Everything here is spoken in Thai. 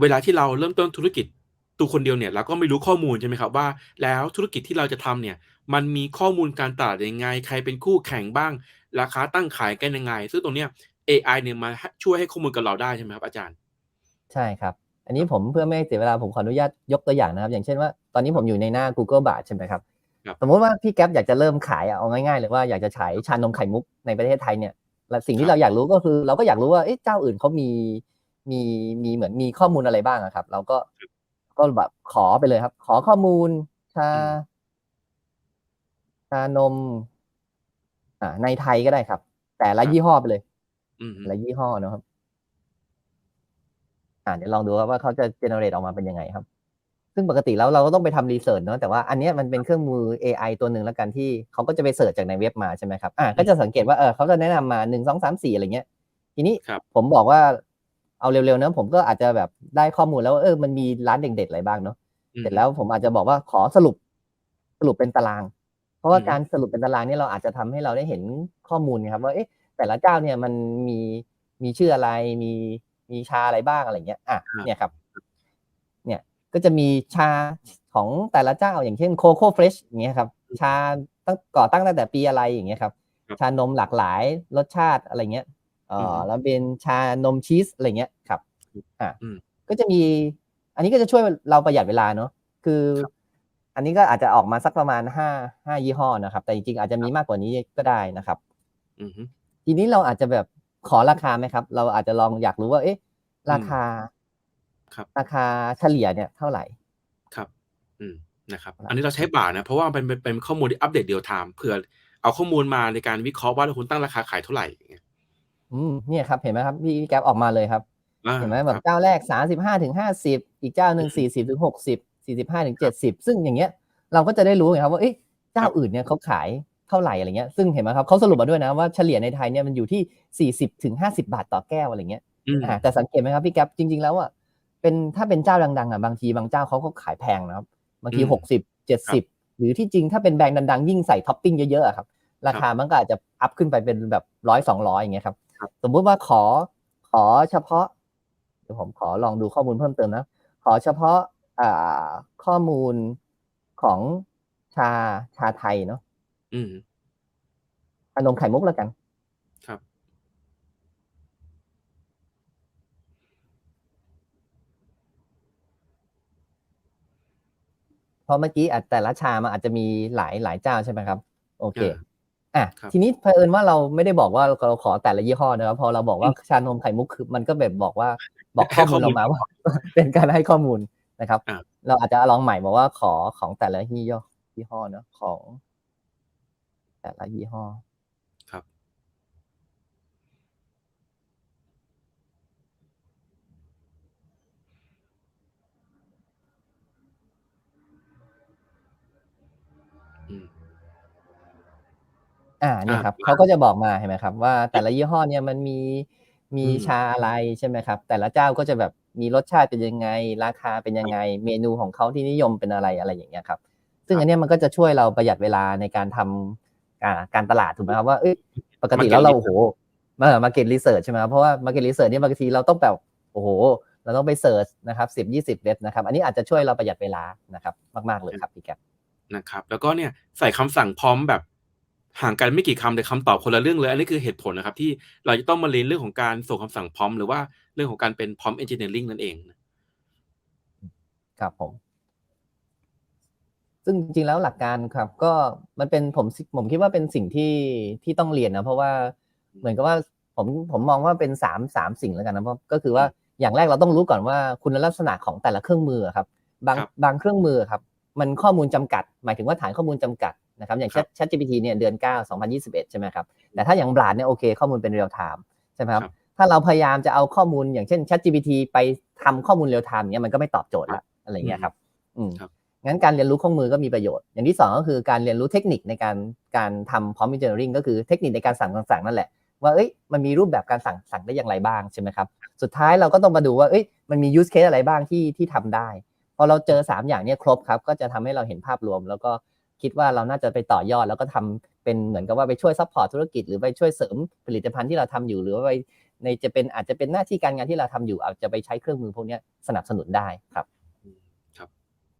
เวลาที่เราเริ่มต้นธุรกิจตัวคนเดียวเนี่ยเราก็ไม่รู้ข้อมูลใช่ไหมครับว่า แล้วธุรกิจที่เราจะทำเนี่ยมันมีข้อมูลการตลาดยังไง ใครเป็นคู่แข่งบ้าง ราคาตั้งขายกันยังไง ซึ่งตรงเนี้ยเอไอเนี่ยมาให้ช่วยให้ข้อมูลกับเราได้ใช่ไหมครับอาจารย์?ใช่ครับ อันนี้ผมเพื่อไม่ให้เสียเวลาผมขออนุญาตยกตัวอย่างนะครับ อย่างเช่นว่าตอนนี้ผมอยู่ในหน้า Google Bard ใช่ไหมครับครับสมมุติว่าพี่แก๊ปอยากจะเริ่มขายอะเอาง่ายๆเลยว่าอยากจะขายชานมไข่มุกในประเทศไทยเนี่ยและสิ่งที่ครัเราบอยากรู้ก็คือ เราก็อยากรู้ว่าเอ๊ะเจ้าอื่นเขามี มีมีเหมือนมีข้อมูลอะไรบ้างอะครับ เราก็ครับก็แบบขอไปเลยครับ ขอข้อมูลชาอืมชานม อ่า ในไทยก็ได้ครับ แต่ละครับยี่ห้อไปเลยอือฮึแต่ละยี่ห้อเนาะครับ อ่าเดี๋ยวลองดูครับว่าเขาจะ generate ออกมาเป็นยังไงครับ ซึ่งปกติแล้วเราก็ต้องไปทำรีเซิร์ชเนาะแต่ว่าอันเนี้ยมันเป็นเครื่องมือเอไอตัวหนึ่งแล้วกันที่เขาก็จะไปเซิร์ชจากในเว็บมาใช่ไหมครับอาอืก็มจะสังเกตว่าเออเขาจะแนะนำมา1 2 3 4อะไรเงี้ย ทีนี้ครับผมบอกว่า เอาเร็วๆเนาะผมก็อาจจะแบบได้ข้อมูลแล้วว่าเออมันมีร้านเด่นๆอะไรบ้างเนาะอือเสร็จฮึแล้วผมอาจจะบอกว่าขอสรุปสรุปเป็นตาราง เพราะว่าอือฮึการสรุปเป็นตารางเนี่ยเราอาจจะทำให้เราได้เห็นข้อมูลไงครับว่าเอ๊ะแต่ละเจ้าเนี่ยมันมีมีชื่ออะไรมีมีชาอะไรบ้างอะไรอย่างเงี้ยอาครับเนี่ยครับ เนี่ยก็จะมีชาของแต่ละเจ้า อย่างเช่น Coco Fresh อย่างเงี้ยครับอือชาตั้งก่อตั้งตั้งแต่ปีอะไรอย่างเงี้ยครับครับชานมหลากหลายรสชาติอะไรเงี้ย เอ่อืออฮึแล้วเป็นชานมชีสอะไรเงี้ยครับอืออาอืมก็จะมี อันนี้ก็จะช่วยเราประหยัดเวลาเนาะคือครับอันนี้ก็อาจจะออกมาสักประมาณ5 5ยี่ห้อนะครับ แต่จริงๆอาจจะคมีรับมากกว่านี้ก็ได้นะครับอือฮึทีนี้เราอาจจะแบบขอราคาไหมครับ?เราอาจจะลองอยากรู้ว่า เอ๊ะอืรามคาครับราคาเฉลี่ยเนี่ยเท่าไร?ครับ อืมนะครับครอัันบนี้เราใช้ Bard นะเพราะว่ามันเป็นเป็นข้อมูลที่อัปเดต real time เผื่อเอาข้อมูลมาในการวิเคราะห์ว่าคุณตั้งราคาขายเท่าไร อย่างเงี้ยอืมเนี่ยครับเห็นไหมครับพี่พี่แก๊ปออกมาเลยครับอาเห็นไหมคแบรับบเจ้าแรก35-50อีกเจ้าหนึ่งอือฮึ40-60ครับ45-70ซึ่งอย่างเงี้ยเราก็จะได้รู้ไงครับว่าเอ๊ะเจ้าครับอื่นเนี่ยเขาขายเท่าไรอะไรเงี้ยซึ่งเห็นไหมครับเขาสรุปมาด้วยนะว่าเฉลี่ยในไทยเนี่ยมันอยู่ที่40-50บาทต่อแก้วอะไรเงี้ยอืมอาแต่สังเกตไหมครับพี่แก๊ปจริง ๆ แล้วอะเป็นถ้าเป็นเจ้าดังๆอะบางทีบางเจ้าเขาก็ขายแพงนะครับบางอืทีม60ครับ70หรือที่จริงถ้าเป็นแบรนด์ดังๆยิ่งใส่ท็อปปิงเยอะๆอะครับ ราคครับามันก็อาจจะอัปขึ้นไปเป็นแบบ100-200อย่างเงี้ยครับครับ สมมุติว่าขอขอเฉพาะเดี๋ยวผมขอลองดูข้อมูลเพิ่มเติมนะ ขอเฉพาะอ่าข้อมูลของชาชาไทยเนาะอืมชานมไข่มุกแล้วกัน ครับ เพราะเมื่อกี้อาจแต่ละชามันอาจจะมีหลายหลายเจ้าใช่ไหมครับ?โอเค อาอาครับทีนี้เผอิญว่าเราไม่ได้บอกว่าเราขอแต่ละยี่ห้อนะครับพอเราบอกอืว่ามชานมไข่มุกคือมันก็แบบบอกว่าบอกใหข้้อขมู้อลมูเราลมาว่า เป็นการให้ข้อมูลนะครับอาเราอาจจะลองใหม่บอกว่าขอของแต่ละยี่ย่อยี่ห้อเนาะของ แต่ละยี่ห้อครับอืม อาอเนี่ายครับวเข่าาก็จะบอกมาเห็นไหมครับ ว่าแต่ละยี่ห้อเนี่ยมันมีมีอืมชาอะไรใช่ไหมครับ แต่ละเจ้าก็จะแบบมีรสชาติเป็นยังไง ราคาเป็นยัคงรับไง เมนูของเขาที่นิยมเป็นอะไรอะไรอย่างเงี้ยครับ ซึ่งครัอับนเนี้ยมันก็จะช่วยเราประหยัดเวลาในการทำอ่าการตลาดถูกไหมครับว่าเฮ้ยปกติแล้ Market วเราโอ้โฮ research เออ Market research ใช่ไหมครับเพราะว่า Market research เนี่ยบางทีเราต้องแบบโอ้โฮเราต้องไปเซิร์ชนะครับ10-20เว็บนะครับ อันนี้อาจจะช่วยเราประหยัดเวลานะครับ มาก ๆเลยอืครับพี่แก๊ปนะครับ แล้วก็เนี่ยใส่คำสั่ง prompt แบบ ห่างกันไม่กี่คำแต่คำตอบคนละเรื่องเลย อันนี้คือเหตุผลนะครับ ที่เราจะต้องมาเรียนเรื่องของการส่งคำสั่ง prompt หรือว่าเรื่องของการเป็น prompt engineering นั่นเองครับผม ซึ่งจริงๆแล้วหลักการครับ ก็มันเป็นผมสผมคิดว่าเป็นสิ่งที่ที่ต้องเรียนนะเพราะว่าเหมือนกับว่าผมผมมองว่าเป็น3 3สิ่งแล้วกันนะเพราะก็คือว่าอย่างแรกเราต้องรู้ก่อนว่าคุณลักษณะของแต่ละเครื่องมืออะครับ บางครับบางเครื่องมืออะครับ มันข้อมูลจำกัด หมายถึงว่าฐานข้อมูลจำกัด นะครับอย่างครั Chat บ ChatGPT เนี่ยเดือน 9 2021 ใช่ไหมครับแต่ถ้าอย่าง Bard เนี่ยโอเคข้อมูลเป็น real time ใช่ไหมครัครับบถ้าเราพยายามจะเอาข้อมูลอย่างเช่น ChatGPT ไปทำข้อมูล real time อย่างเงี้ยมันก็ไม่ตอบโจทย์ครัแล้บวอะไรอย่างอืเงี้มยครับอืมครับงั้นการเรียนรู้เครื่องมือก็มีประโยชน์ อย่างที่ 2 ก็คือการเรียนรู้เทคนิคในการการทำ prompt engineering ก็คือเทคนิคในการสั่งคำสั่งนั่นแหละว่าเฮ้ยมันมีรูปแบบการสั่งสั่งได้อย่างไรบ้างใช่ไหมครับสุดท้ายเราก็ต้องมาดูว่าเฮ้ยมันมี use case อะไรบ้างที่ที่ทำได้พอเราเจอ 3 อย่างเนี้ยครบครับก็จะทำให้เราเห็นภาพรวม แล้วก็ คิดว่าเราน่าจะไปต่อยอดแล้วก็ทำเป็นเหมือนกับว่าไปช่วยซัพพอร์ตธุรกิจหรือไปช่วยเสริมผลิตภัณฑ์ที่เราทำอยู่ หรือว่าไปในจะเป็นอาจจะเป็นหน้าที่การงานที่เราทำอยู่ อาจจะไปใช้เครื่องมือพวกนี้สนับสนุนได้ครับ